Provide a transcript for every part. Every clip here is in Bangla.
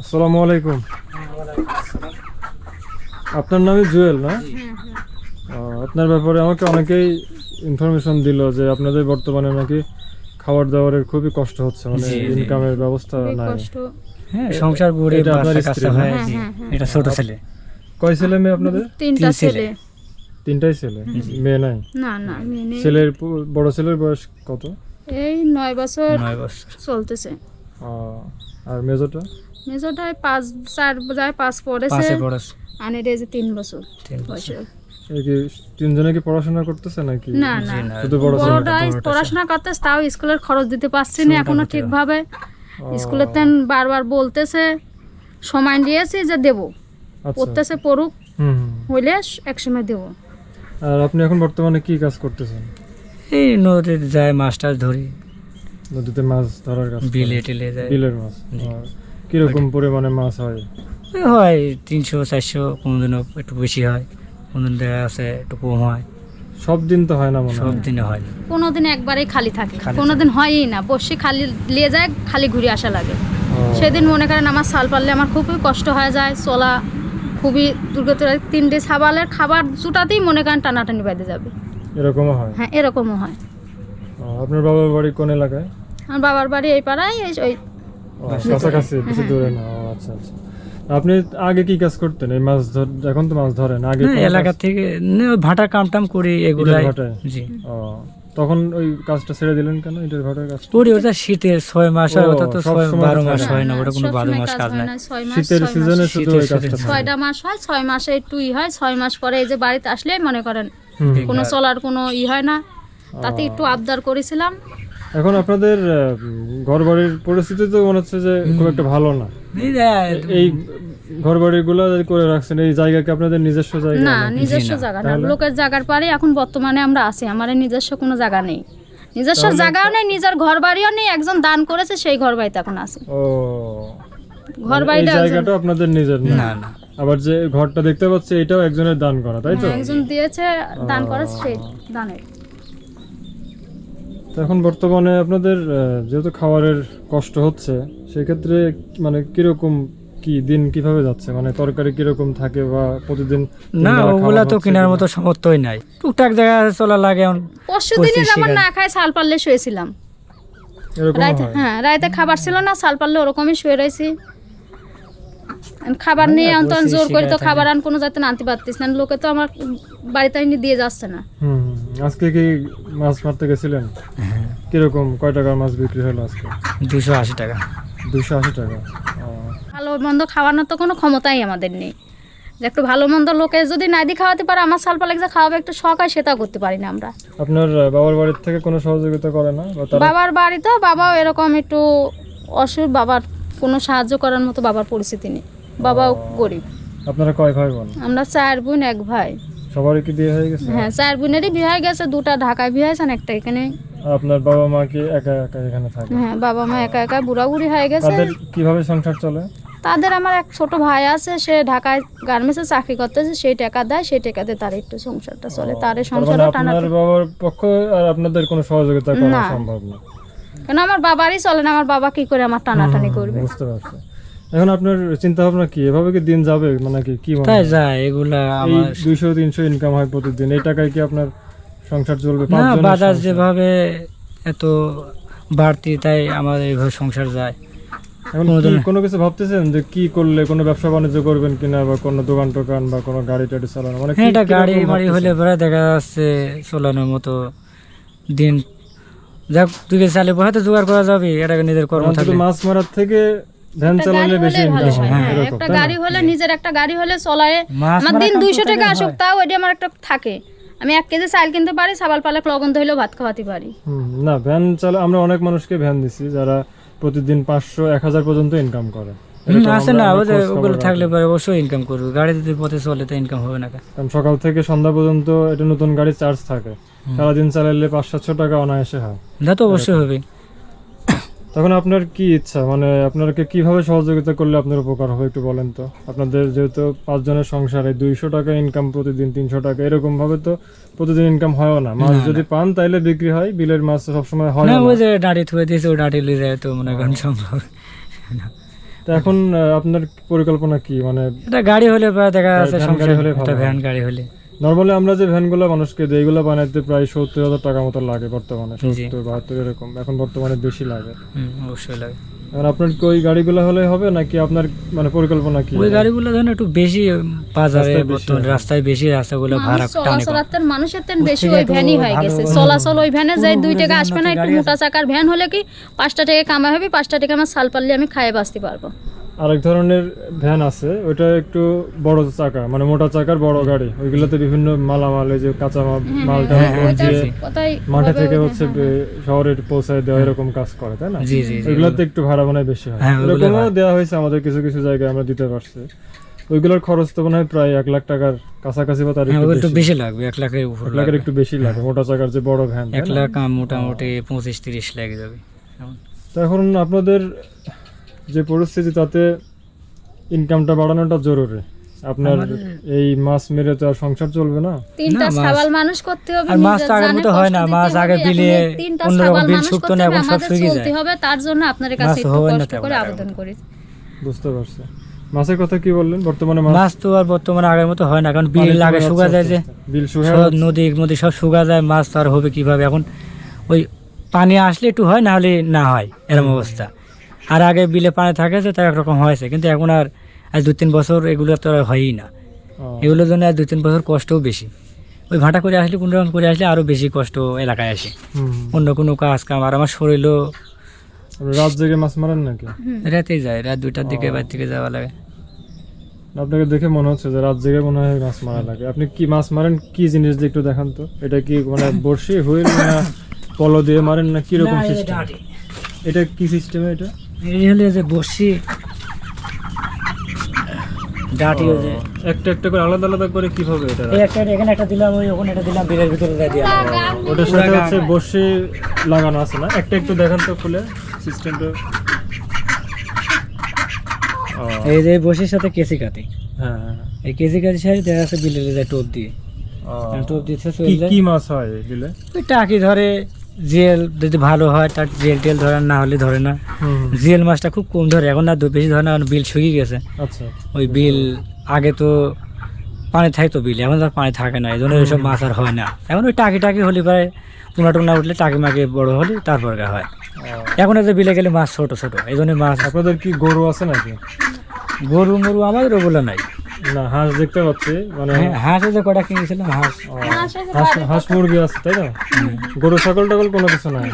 আসসালামু আলাইকুম। আপনার নামই জুয়েল না? আপনার ব্যাপারে আমাকে অনেকেই ইনফরমেশন দিল যে আপনাদের বর্তমানে নাকি খাবার দাবারের খুবই কষ্ট হচ্ছে মানে। ইনকামের ব্যবস্থা নাই। হ্যাঁ সংসার করে আপনার স্ত্রী? হয়। হ্যাঁ। এটা ছোট ছেলে। কয় ছেলে মেয়ে আপনাদের? তিনটা ছেলে। ছেলে। তিনটাই ছেলে? মেয়ে নাই? না না মেয়ে নেই। ছেলের বড় ছেলের বয়স কত? এই নয় বছর নয় বছর। চলতেছে। আর মেজোটা? মেজোটায় পাঁচ চার যায় পাঁচ পড়েছে পাশে আনের এই যে তিন বছর তিন বছর। বয়সে এই কি তিনজনে কি পড়াশোনা করতেছে নাকি? না না। জি না, শুধু বড় ছেলে বড়টাই বড়টা পড়াশোনা করতে তাও স্কুলের খরচ দিতে পারছি না এখনও ঠিকভাবে। ও, স্কুলের তেন বারবার বলতেছে সময় দিয়েছি যে দেব। আচ্ছা। পড়তেছে পড়ুক হুম হুম। হইলে এক সময় দেবো। আর আপনি এখন বর্তমানে কি কাজ করতেছেন? এই নদীতে যায় মাছ টাছ ধরি। নদীতে মাছ ধরার কাজ করেন? বিলে টিলে যায়। বিলের মাছ। জি। আর কীরকম পরিমাণে মাছ হয়? হয় তিনশো চারশো কোনোদিনও একটু বেশি হয় কোনোদিন দেখা আছে একটু কম হয়। সব দিন তো হয় না মনে সব দিনে হয় না। কোনোদিন একবারেই খালি থাকে। কোনো দিন হয়ই না বসে খালি নিয়ে যায় খালি ঘুরে আসা লাগে। সেদিন মনে করেন আমার সাল পারলে আমার খুবই কষ্ট হয়ে যায় চলা খুবই দুর্গত তিনটে সাবালের খাবার জুটাতেই মনে করেন টানাটানি বেঁধে যাবে। এরকমও হয়? হ্যাঁ এরকমও হয়। আপনার বাবার বাড়ি কোন এলাকায়? আমার বাবার বাড়ি এই পাড়ায় এই ওই কাছাকাছি বেশি দূরে না আচ্ছা আচ্ছা। আপনি আগে কি কাজ করতেন? এই মাছ ধর এখন তো মাছ ধরেন আগে কাজ- এলাকা থেকে ভাটা কাম টাম করি এগুলাই। জি। ও, তখন ওই কাজটা ছেড়ে দিলেন কেন ইটের ভাটার কাজটা? করি ওটা শীতের ছয় মাস ও, ওটা তো ছয় বারো মাস হয় না ওটা কোনো বারো মাস কাজ না, শীতের সিজনে শুধু ওই কাজটা। ছয়টা মাস হয় ছয় মাসে একটুই হয় ছয় মাস পরে এই যে বাড়িতে আসলে মনে করেন। কোনো চলার কোনো ই হয় না। তাতে একটু আবদার করেছিলাম এখন আপনাদের ঘর বাড়ির পরিস্থিতি তো মনে হচ্ছে যে খুব একটা ভালো না। এই ঘর বাড়িগুলো করে রাখছেন এই জায়গাকে আপনাদের নিজস্ব জায়গা না নিজস্ব। জায়গা না। লোকের জায়গার পারে এখন বর্তমানে আমরা আছি আমার নিজস্ব কোনো জায়গা নেই। নিজস্ব জায়গাও নেই নিজের ঘর বাড়িও নেই একজন দান করেছে সেই ঘর বাড়িতে এখন আছে। ও ঘর এই বাড়িটা জায়গাটা আপনাদের নিজের না? না না। আবার যে ঘরটা দেখতে পাচ্ছি এটাও একজনের দান করা তাই তো? হ্যাঁ, একজন দিয়েছে দান করা সেই দানের। তো এখন বর্তমানে আপনাদের যেহেতু খাবারের কষ্ট হচ্ছে সেক্ষেত্রে মানে কীরকম কি দিন কীভাবে যাচ্ছে? মানে তরকারি কীরকম থাকে বা প্রতিদিন না ওগুলা তো কেনার মতো সামর্থ্যই নাই। টুকটাক জায়গা চলা লাগে এখন পরশু দিনে যেমন না খায় সাল পারলে শুয়েছিলাম। হ্যাঁ? রাইতে খাবার ছিল না সাল পারলে ওরকমই শুয়ে রয়েছি। খাবার হ্যাঁ, নিয়ে আনতো জোর করে তো খাবার আন কোনো যাতে আনতে পারতিস না লোকে তো আমার বাড়িতে এনে দিয়ে যাচ্ছে না। আজকে কি মাছ মারতে গেছিলেন? হ্যাঁ, কীরকম কয় টাকার মাছ বিক্রি হলো আজকে? দুশো আশি টাকা। দুশো আশি টাকা ভালো মন্দ খাওয়ানোর তো কোনো ক্ষমতাই আমাদের নেই। যে একটু ভালো মন্দ লোকে যদি নাই দিয়ে খাওয়াতে পারে আমার সাল পালে যে খাওয়াবে একটু শখ হয় সেটাও করতে পারি না আমরা। আপনার বাবার বাড়ির থেকে কোনো সহযোগিতা করে না? বাবার বাড়িতেও বাবাও এরকম একটু অসুখ বাবার কোনো সাহায্য করার মতো বাবার পরিস্থিতি নেই। বাবাও গরিব। আপনারা কয় ভাই বোন? আমরা চার বোন এক ভাই। সবারই কি বিয়ে হয়ে গেছে? হ্যাঁ চার বোনেরই বিয়ে হয়ে গেছে দুটা ঢাকায় বিয়ে হয়েছে একটা এখানে। আপনার বাবা মা কি একা একা এখানে থাকে? হ্যাঁ বাবা মা একা একা বুড়া বুড়ি হয়ে গেছে। তাদের কীভাবে সংসার চলে? তাদের আমার এক ছোট ভাই আছে সে ঢাকায় গার্মেন্টসে চাকরি করতেছে সেই টাকা দেয় সেই টাকাতে তার একটু সংসারটা চলে তার মানে সংসারও টানা আপনার বাবার পক্ষ আর আপনাদের কোনো সহযোগিতা করা সম্ভব না। কেন আমার বাবারই চলে না আমার বাবা কি করে আমার টানাটানি করবে? বুঝতে পারছি। এখন আপনার চিন্তা ভাবনা কি? এভাবে কি দিন যাবে? মানে কি কি মনে তাই? যায় এগুলা আমার দুইশো তিনশো ইনকাম হয় প্রতিদিন এই টাকায় কি আপনার সংসার চলবে? না বাজার যেভাবে এত বাড়তি তাই আমার এইভাবে সংসার যায়। এখন কোনো কিছু ভাবতেছেন যে কি করলে কোনো ব্যবসা বাণিজ্য করবেন কিনা বা কোনো দোকান টোকান বা কোনো গাড়ি টাড়ি চালানো? মানে হ্যাঁ এটা গাড়ি মাড়ি হলে পরে দেখা যাচ্ছে চলানোর মতো দিন যাক দুই কেজি চালে হয়তো জোগাড় করা যাবে এটাকে নিজের কর্ম থাকলে মাছ মারার থেকে ধ্যান চালালে বেশি ইনকাম হয় হয় একটা গাড়ি হলে নিজের একটা গাড়ি হলে চলায় আমার দিন কাম দুইশো করতে টাকা আসুক তাও ওইটা আমার একটা থাকে। আমি এক কেজি চাল কিনতে পারি সাবাল পালাক লগন ধইলেও ভাত খাওয়াতে পারি। না ভ্যান চালা আমরা অনেক মানুষকে ভ্যান দিছি যারা প্রতিদিন পাঁচশো এক হাজার পর্যন্ত ইনকাম করে। আছে না ওগুলো থাকলে পরে অবশ্যই ইনকাম করবে। গাড়ি যদি পথে চলে তো ইনকাম হবে না কারণ সকাল থেকে সন্ধ্যা পর্যন্ত এটা নতুন গাড়ি চার্জ থাকে। সারাদিন চালালে পাঁচ সাতশো টাকা অনায়াসে হয়। তা তো অবশ্যই হবে। তখন আপনার কি ইচ্ছা? মানে আপনাকে কীভাবে সহযোগিতা করলে আপনার উপকার হবে একটু বলেন তো? আপনাদের যেহেতু পাঁচজনের সংসারে দুইশো টাকা ইনকাম প্রতিদিন তিনশো টাকা এরকম ভাবে তো প্রতিদিন ইনকাম হয়ও না। মাছ যদি পান তাইলে বিক্রি হয় বিলের মাছ সবসময় হয় না না। ওই যে ডাঁটি থুয়ে দিয়েছে ওই ডাঁটি লিয়ে যায় তো মনে করেন সম্ভব। না। তো এখন আপনার পরিকল্পনা কি? মানে এটা গাড়ি হলে প্রায় দেখা যাচ্ছে সংসার গাড়ি হলে হয়। ভ্যান গাড়ি হলে। নর্মালি আমরা যে ভ্যানগুলো মানুষকে দিই এগুলো বানাইতে প্রায় সত্তর হাজার টাকা মতো লাগে বর্তমানে। সত্তর বাহাত্তর এরকম। এখন বর্তমানে বেশি লাগে। অবশ্যই লাগে। এখন আপনার কি ওই গাড়িগুলো হলে হবে নাকি আপনার মানে পরিকল্পনা কি? ওই গাড়িগুলো ধরেন একটু বেশি বাজারে রাস্তায় বেশি বর্তমানে। রাস্তায় বেশি রাস্তাগুলো ভাড়া টানে। মানুষের তেন বেশি ওই ভ্যানই হয়ে গেছে। চলাচল ওই ভ্যানে যাই দুই টাকা আসবে না একটু মোটা চাকার ভ্যান হলে কি পাঁচটা টাকা কামাই হবে পাঁচটা টাকা আমার সাল পারলে আমি খাইয়ে বাঁচতে পারব। আরেক ধরনের ভ্যান আছে ওইটা একটু বড় চাকা মানে মোটা চাকার বড় গাড়ি। ওইগুলোতে বিভিন্ন মালামাল এই যে কাঁচা মাল- মালটা হ্যাঁ, হ্যাঁ, মাঠে থেকে হচ্ছে শহরে পৌঁছায় দেওয়া এরকম কাজ করে তাই না? ওইগুলোতে একটু ভাড়া মনে বেশি হয়। হ্যাঁ, এরকমও দেওয়া হয়েছে আমাদের কিছু কিছু জায়গায় আমরা দিতে পারছি। ওইগুলোর খরচ তো মনে হয় প্রায় এক লাখ টাকার কাছাকাছি বা তার হ্যাঁ একটু বেশি। লাগবে এক লাখের উপর লাখের একটু বেশি লাগে মোটা চাকার যে বড় ভ্যান এক লাখ মোটামুটি পঁচিশ তিরিশ লেগে যাবে। তো এখন আপনাদের যে পরিস্থিতি তাতে ইনকামটা বাড়ানোটা জরুরি। আপনার এই মাছ মেরে তো আর সংসার চলবে না। তিনটা সাবাল মানুষ করতে হবে আর মাছ আগের মতো হয় না, মাছ আগে বিলে অন্যরকম বিল করতে না, এখন সব শুকিয়ে যায়। হবে তার জন্য আপনাদের কাছে একটু কষ্ট করে আবেদন করি। বুঝতে পারছি। মাছের কথা কি বললেন? বর্তমানে মাছ মাছ তো আর বর্তমানে আগের মতো হয় না কারণ বিল আগে শুকা যায় যে। বিল শুকা নদী নদী সব শুকা যায় মাছ তো আর হবে কীভাবে? এখন ওই পানি আসলে একটু হয় না হলে না হয় এরকম অবস্থা। আর আগে বিলে পানি থাকে তো তার একরকম হয়েছে কিন্তু এখন আর আজ দু তিন বছর এগুলো তো আর হয়ই না। এগুলোর জন্য আর দু তিন বছর কষ্টও বেশি। ওই ভাটা করে আসলে কোনো রকম করে আসলে আরও বেশি কষ্ট এলাকায় আসে। অন্য কোনো কাজ কাম আর আমার শরীরও রাত জেগে মাছ মারেন নাকি? রাতেই যায় রাত দুটার দিকে বাড়ি থেকে যাওয়া লাগে। আপনাকে দেখে মনে হচ্ছে যে রাত জেগে মনে হয় মাছ মারা লাগে। আপনি কি মাছ মারেন? কি জিনিস দিয়ে একটু দেখান তো। এটা কি মানে বড়শি হুইল না পলো দিয়ে মারেন না কীরকম সিস্টেম এটা কি সিস্টেমে এটা? এই হলে যে বসি ডাটি যে একটা একটা করে আলাদা আলাদা করে কীভাবে এটা এই একটা এখানে একটা দিলাম ওই ওখানে একটা দিলাম বিলের ভিতরে দিয়ে দিলাম। ওটার সাথে হচ্ছে বসে লাগানো আছে না? একটা একটু দেখান তো খুলে সিস্টেমটা। এই যে বসির সাথে কেসি কাটি। হ্যাঁ। এই কেসি কাটি সাইড দেখা যাচ্ছে বিলের টোপ দিয়ে। টোপ দিচ্ছে কি কি মাছ হয় দিলে ওই টাকি ধরে জেল যদি ভালো হয় তার জেল টেল ধরে না হলে ধরে না। জিএল মাছটা খুব কম ধরে এখন আর বেশি ধরে না বিল শুকিয়ে গেছে। আচ্ছা। ওই বিল আগে তো পানি থাকতো বিল এখন তো পানি থাকে না এই জন্য ওইসব মাছ আর হয় না। এখন ওই টাকি টাকি হলে পরে পোনা টোনা উঠলে টাকি মাকে বড় হলে তারপর হয়। এখন যে বিলে গেলে মাছ ছোট ছোট এই জন্য মাছ আপনাদের কি গরু আছে নাকি? গরু মরু আমাদের ওগুলো নাই। না হাঁস দেখতে পাচ্ছি মানে হ্যাঁ, হাঁসও যে কটা কিনেছিলাম হাঁস। হাঁস হাঁস মুরগি আছে তাই না? গরু ছাগল টাগল কোনো কিছু নাই?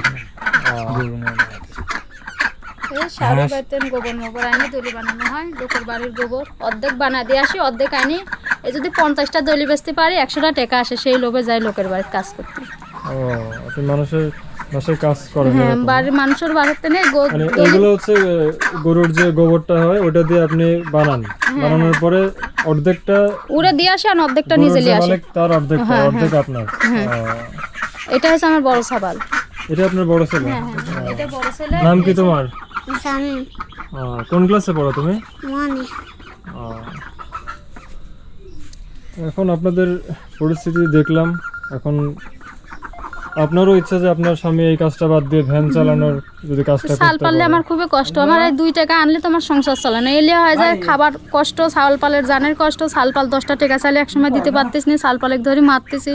গোবর মোবর আনি বানানো হয় লোকের বাড়ির গোবর। অর্ধেক বানা দিয়ে আসি অর্ধেক আনি। এই যদি পঞ্চাশটা দলি বেচতে পারি একশোটা টাকা আসে সেই লোভে যায় লোকের বাড়ির কাজ করতে। ও আপনি মানুষের বাসায় কাজ করেন হ্যাঁ বাড়ির মানুষের বাড়িতে নেই মানে এগুলো হচ্ছে গরুর যে গোবরটা হয় ওটা দিয়ে আপনি বানান। বানানোর পরে অর্ধেকটা উড়ে দিয়ে আসে আর অর্ধেকটা নিজে নিয়ে আসে। তার অর্ধেক হ্যাঁ, অর্ধেক আপনার। এটা হচ্ছে আমার বড় সাবাল এটা আপনার বড় ছেলে? হ্যাঁ হ্যাঁ। এটা বড় ছেলে। নাম কি তোমার? স্বামী কোন ক্লাসে পড়ো তুমি? মনে এখন আপনাদের পরিস্থিতি দেখলাম। এখন আপনারও ইচ্ছা যে আপনার স্বামী এই কাজটা বাদ দিয়ে ভ্যান চালানোর যদি কাজটা পারলে পারে। আমার খুবই কষ্ট। আমার এই দুই টাকা আনলে তো আমার সংসার চলে না। এলে হয় যায় খাবার কষ্ট চাল পালের জানের কষ্ট চাল পাল দশটা টাকা চাইলে একসময় দিতে পারতিস নি চাল পালেক ধরে মারতেছি।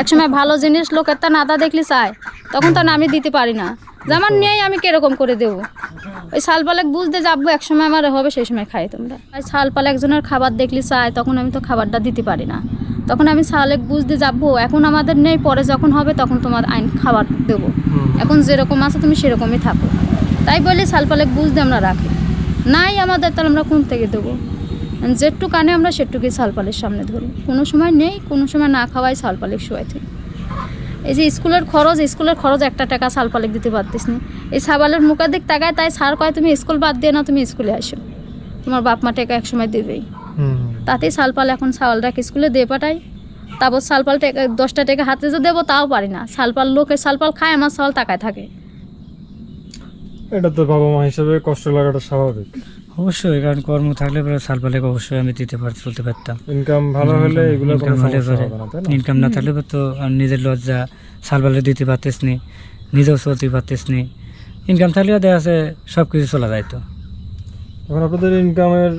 একসময় ভালো জিনিস লোকের তা নাদা দেখলে চায়। তখন তো আমি দিতে পারি না। যে আমার নেই আমি কীরকম করে দেবো? ওই শাল পালেক বুঝতে যাব একসময় আমার হবে সেই সময় খাই তোমরা। ওই শাল পালে একজনের খাবার দেখলে চায় তখন আমি তো খাবারটা দিতে পারি না। তখন আমি সালেক বুঝতে যাব এখন আমাদের নেই পরে যখন হবে তখন তোমার আইন খাবার দেবো। এখন যেরকম আছে তুমি সেরকমই থাকো। তাই বলে শালপালেক বুঝতে আমরা রাখি। নাই আমাদের তাহলে আমরা কোন থেকে দেবো? যেটুকু কানে আমরা সেটুকুই শালপালের সামনে ধরি। কোনো সময় নেই কোনো সময় না খাওয়াই শালপালেক শোয়াই থাকি এই যে স্কুলের খরচ স্কুলের খরচ একটা টাকা শালপালেক দিতে পারতিস না। এই সাবালের মুখের দিক তাকায় তাই স্যার কয় তুমি স্কুল বাদ দিয়ে না তুমি স্কুলে আসো। তোমার বাপ মা টাকা এক সময় দেবেই। হুম। তাতেই শালপাল এখন শাল শালটাকে স্কুলে দিয়ে পাঠাই তারপর শালপাল টাকা দশটা টাকা হাতে যে দেবো তাও পারি না। শালপাল লোকে শালপাল খায় আমার শাল টাকায় থাকে। এটা তো বাবা মা হিসেবে কষ্ট লাগাটা স্বাভাবিক। অবশ্যই কারণ কর্ম থাকলে পরে সাল পালে অবশ্যই আমি দিতে পার চলতে পারতাম। ইনকাম ভালো হলে এগুলো ইনকাম হলে ইনকাম না থাকলে তো নিজের লজ্জা সাল পালে দিতে পারতিস নি নিজেও চলতে পারতিস নি ইনকাম থাকলেও দেখা আছে সব কিছু চলা যায় তো। এখন আপনাদের ইনকামের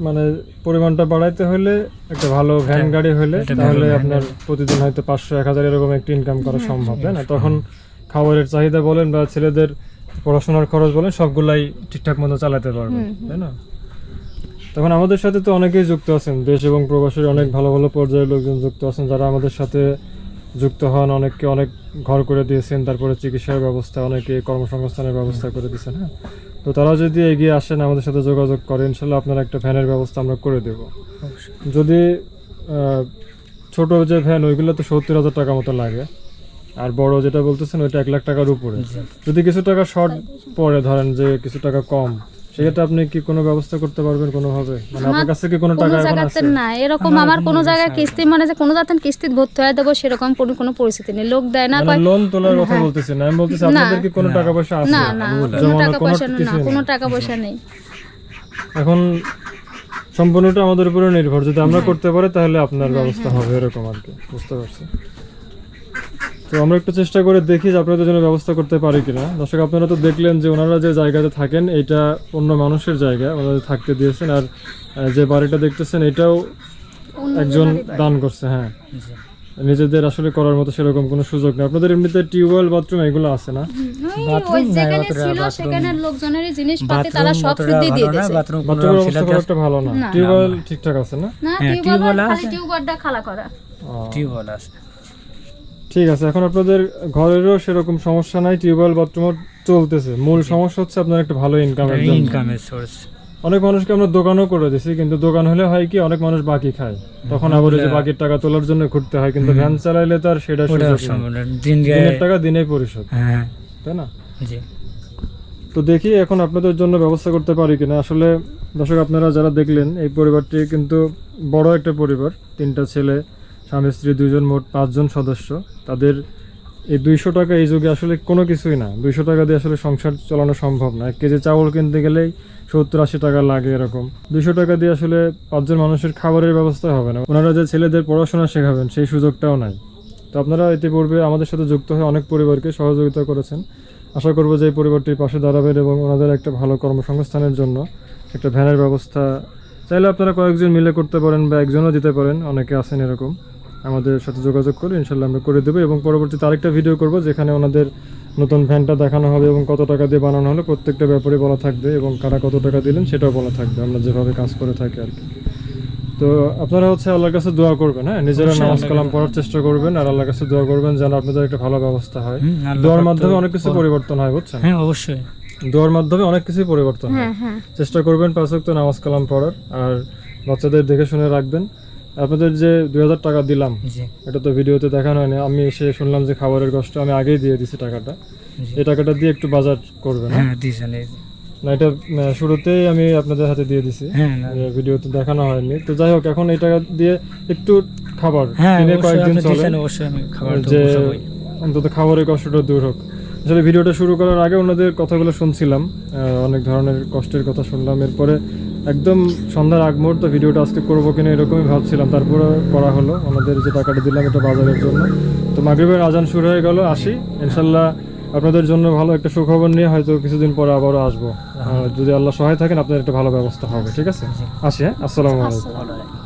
মানে পরিমাণটা বাড়াইতে হলে একটা ভালো ভ্যান গাড়ি হলে তাহলে আপনার প্রতিদিন হয়তো পাঁচশো এক হাজার এরকম একটা ইনকাম করা সম্ভব তাই না? তখন খাবারের চাহিদা বলেন বা ছেলেদের পড়াশোনার খরচ বলেন সবগুলাই ঠিকঠাক মতো চালাতে পারবেন তাই না? তখন আমাদের সাথে তো অনেকেই যুক্ত আছেন দেশ এবং প্রবাসের অনেক ভালো ভালো পর্যায়ের লোকজন যুক্ত আছেন যারা আমাদের সাথে যুক্ত হন অনেককে অনেক ঘর করে দিয়েছেন তারপরে চিকিৎসার ব্যবস্থা অনেকে কর্মসংস্থানের ব্যবস্থা করে দিয়েছেন হ্যাঁ? তো তারা যদি এগিয়ে আসেন আমাদের সাথে যোগাযোগ করেন ইনশাল্লাহ আপনারা একটা ভ্যানের ব্যবস্থা আমরা করে দেব। যদি আহ, ছোট যে ভ্যান ওইগুলো তো সত্তর হাজার টাকা মতো লাগে। আর বড় যেটা বলতেছেন ওইটা এক লাখ টাকার উপরে। যদি কিছু টাকা শর্ট পড়ে ধরেন যে কিছু টাকা কম সেক্ষেত্রে আপনি কি কোনো ব্যবস্থা করতে পারবেন কোনোভাবে? মানে আপনার কাছে কি কোনো টাকা এখন আছে না এরকম আমার কোনো জায়গায় কিস্তি মানে যে কোনো জাতের কিস্তি ভর্তি হয়ে দেবো সেরকম কোনো কোনো পরিস্থিতি নেই। লোক দেয় না মানে কয় লোন তোলার কথা বলতেছি না। আমি বলতেছি আপনাদের কি কোনো টাকা পয়সা আছে? না না কোনো টাকা পয়সা না কোনো নেই। টাকা পয়সা নেই। এখন সম্পূর্ণটা আমাদের উপরে নির্ভর। যদি আমরা করতে পারি তাহলে আপনার ব্যবস্থা হবে এরকম আর কি। বুঝতে পারছি। তো আমরা একটু চেষ্টা করে দেখি যে আপনাদের জন্য ব্যবস্থা করতে পারি কিনা। দর্শক আপনারা তো দেখলেন যে ওনারা যে জায়গাতে থাকেন এটা অন্য মানুষের জায়গা। ওনাদের থাকতে দিয়েছেন আর যে বাড়িটা দেখতেছেন এটাও একজন দান করছে হ্যাঁ। নিজেদের আসলে করার মতো সেরকম কোনো সুযোগ নেই। আপনাদের এমনিতে টিউবওয়েল বাথরুম এগুলো আছে না? ভালো না। টিউবওয়েল ঠিকঠাক আছে না? না হ্যাঁ, টিউবওয়েল আছে। ঠিক আছে এখন আপনাদের ঘরেরও সেরকম সমস্যা নাই টিউবওয়েল বাথরুম চলতেছে। মূল সমস্যা হচ্ছে আপনার একটা ভালো ইনকামের জন্য। ইনকামের সোর্স অনেক মানুষকে আমরা দোকানও করে দিছি কিন্তু দোকান হলে হয় কি অনেক মানুষ বাকি খায়। তখন আবার যে বাকির টাকা তোলার জন্য ঘুরতে হয় কিন্তু ভ্যান চালাইলে তো আর সেটা দিনের টাকা দিনে পরিশোধ। হ্যাঁ। তাই না? জি। তো দেখি এখন আপনাদের জন্য ব্যবস্থা করতে পারি কিনা। আসলে দর্শক আপনারা যারা দেখলেন এই পরিবারটি কিন্তু বড় একটা পরিবার তিনটা ছেলে। স্বামী স্ত্রী দুজন মোট পাঁচজন সদস্য। তাদের এই দুইশো টাকা এই যুগে আসলে কোনো কিছুই না। দুইশো টাকা দিয়ে আসলে সংসার চালানো সম্ভব না। এক কেজি চাউল কিনতে গেলেই সত্তর আশি টাকা লাগে এরকম। দুইশো টাকা দিয়ে আসলে পাঁচজন মানুষের খাবারের ব্যবস্থা হবে না। ওনারা যে ছেলেদের পড়াশোনা শেখাবেন, সেই সুযোগটাও নাই। তো আপনারা ইতিপূর্বে আমাদের সাথে যুক্ত হয়ে অনেক পরিবারকে সহযোগিতা করেছেন। আশা করব যে এই পরিবারটির পাশে দাঁড়াবেন এবং ওনাদের একটা ভালো কর্মসংস্থানের জন্য একটা ভ্যানের ব্যবস্থা চাইলে আপনারা কয়েকজন মিলে করতে পারেন বা একজনও দিতে পারেন। অনেকে আছেন এরকম। আমাদের সাথে যোগাযোগ করে ইনশাল্লাহ আমরা করে দেবো। এবং পরবর্তীতে আরেকটা ভিডিও করব যেখানে ওনাদের নতুন ভ্যানটা দেখানো হবে এবং কত টাকা দিয়ে বানানো হলো প্রত্যেকটা ব্যাপারে বলা থাকবে এবং কারা কত টাকা দিলেন সেটাও বলা থাকবে। আমরা যেভাবে কাজ করে থাকি আর কি। তো আপনারা হচ্ছে আল্লাহর কাছে দোয়া করবেন হ্যাঁ? নিজেরা নামাজ কালাম পড়ার চেষ্টা করবেন আর আল্লাহর কাছে দোয়া করবেন যেন আপনাদের একটা ভালো ব্যবস্থা হয়। দোয়ার মাধ্যমে অনেক কিছু পরিবর্তন হয় বুঝছেন? হ্যাঁ অবশ্যই। দোয়ার মাধ্যমে অনেক কিছুই পরিবর্তন হয়। হ্যাঁ হ্যাঁ। চেষ্টা করবেন পাঁচ ওয়াক্ত নামাজ কালাম পড়ার আর বাচ্চাদের দেখে শুনে রাখবেন। আপনাদের যে দুই হাজার টাকা দিলাম এটা তো ভিডিওতে দেখানো হয়নি আমি এসে শুনলাম যে খাবারের কষ্ট আমি আগেই দিয়ে দিছি টাকাটা। এই টাকাটা দিয়ে একটু বাজার করবেন হ্যাঁ? হ্যাঁ। না এটা শুরুতেই আমি আপনাদের হাতে দিয়ে দিছি হ্যাঁ ভিডিওতে দেখানো হয়নি। তো যাই হোক এখন এই টাকা দিয়ে একটু খাবার কয়েকদিন চলে। যে অন্তত খাবারের কষ্টটা দূর হোক। আসলে ভিডিওটা শুরু করার আগে ওনাদের কথাগুলো শুনছিলাম অনেক ধরনের কষ্টের কথা শুনলাম। এরপরে একদম সন্ধ্যার আগ মুহূর্ত ভিডিওটা আজকে করব কিনা এরকমই ভাবছিলাম। তারপরে করা হলো। আমাদের যে টাকাটা দিলাম এটা বাজারের জন্য। তো মাগরীবের আজান শুরু হয়ে গেল আসি। ইনশাল্লাহ আপনাদের জন্য ভালো একটা সুখবর নিয়ে হয়তো কিছুদিন পরে আবারও আসব। যদি আল্লাহ সহায় থাকেন আপনার একটা ভালো ব্যবস্থা হবে ঠিক আছে? আসি হ্যাঁ? আসসালামু আলাইকুম।